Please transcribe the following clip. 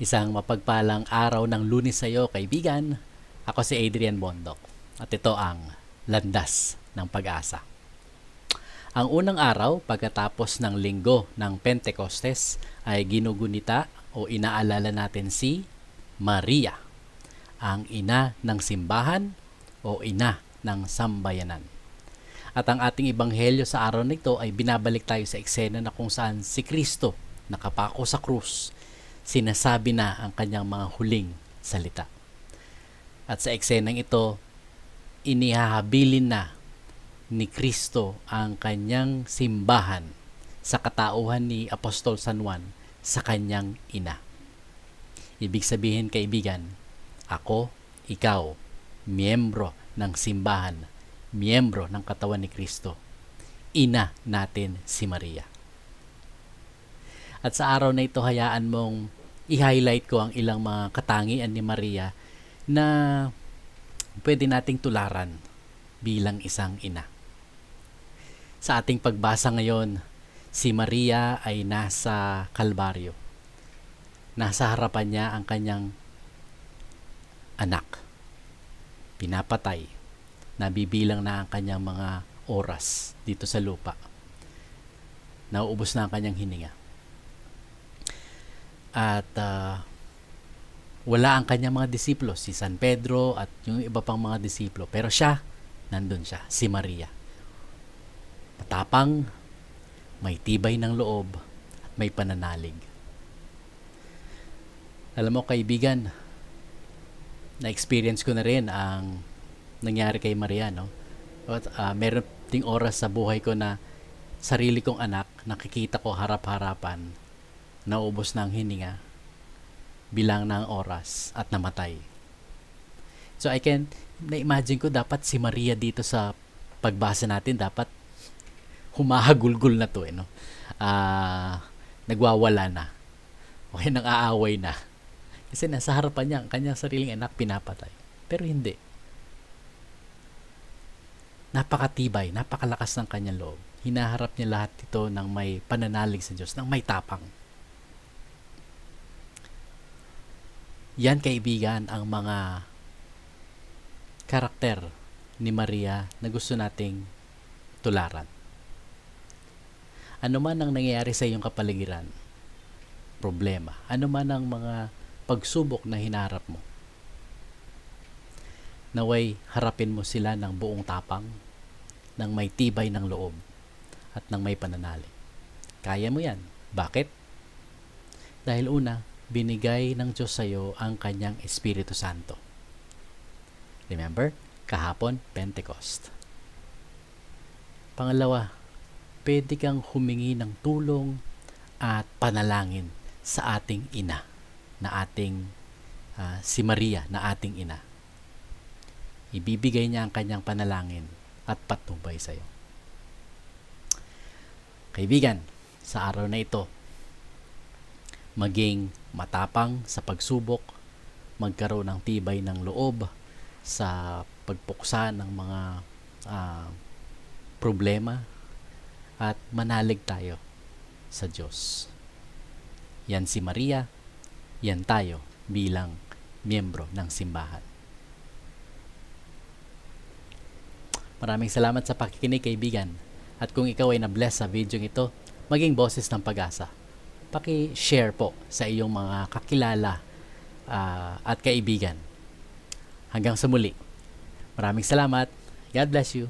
Isang mapagpalang araw ng lunes sa iyo, kaibigan. Ako si Adrian Bondok at ito ang Landas ng Pag-asa. Ang unang araw pagkatapos ng linggo ng Pentecostes ay ginugunita o inaalala natin si Maria, ang ina ng simbahan o ina ng sambayanan. At ang ating ebanghelyo sa araw na ito ay binabalik tayo sa eksena na kung saan si Kristo nakapako sa krus, sinasabi na ang kanyang mga huling salita. At sa eksenang ito, inihahabilin na ni Kristo ang kanyang simbahan sa katauhan ni Apostol San Juan sa kanyang ina. Ibig sabihin kaibigan, ako, ikaw, miyembro ng simbahan, miyembro ng katawan ni Kristo. Ina natin si Maria. At sa araw na ito, hayaan mong i-highlight ko ang ilang mga katangian ni Maria na pwede nating tularan bilang isang ina. Sa ating pagbasa ngayon, si Maria ay nasa Kalbaryo. Nasa harapan niya ang kanyang anak. Pinapatay. Nabibilang na ang kanyang mga oras dito sa lupa. Nauubos na ang kanyang hininga. At ah, wala ang kanyang mga disiplo, si San Pedro at yung iba pang mga disiplo. Pero siya, nandun siya, si Maria. Matapang, may tibay ng loob, at may pananalig. Alam mo kaibigan, na-experience ko na rin ang nangyari kay Maria, no? At, ah, meron ding oras sa buhay ko na sarili kong anak, nakikita ko harap-harapan, naubos na ang hininga, bilang ng oras at namatay. So I can na-imagine ko dapat si Maria dito sa pagbasa natin dapat humahagulgol na to eh, no? Ah, nagwawala na. O kaya nang aaway na. Kasi nasa harapan niya ang kanyang sariling anak pinapatay. Pero hindi. Napakatibay, napakalakas ng kanyang loob. Hinaharap niya lahat ito ng may pananalig sa Diyos, ng may tapang. Yan kaibigan ang mga karakter ni Maria na gusto nating tularan. Ano man ang nangyayari sa iyong kapaligiran, problema, ano man ang mga pagsubok na hinarap mo, naway harapin mo sila ng buong tapang, ng may tibay ng loob, at ng may pananalig. Kaya mo yan. Bakit? Dahil una, binigay ng Diyos sa iyo ang kanyang Espiritu Santo. Remember? Kahapon, Pentecost. Pangalawa, pwede kang humingi ng tulong at panalangin sa ating ina na ating ah, si Maria na ating ina. Ibibigay niya ang kanyang panalangin at patnubay sa iyo. Kaibigan, sa araw na ito, maging matapang sa pagsubok, magkaroon ng tibay ng loob sa pagpuksa ng mga ah, problema at manalig tayo sa Diyos. Yan si Maria, yan tayo bilang miyembro ng simbahan. Maraming salamat sa pakikinig kaibigan. At kung ikaw ay na-bless sa video ito, maging boses ng pag-asa. Paki-share po sa iyong mga kakilala ah, at kaibigan. Hanggang sa muli. Maraming salamat. God bless you.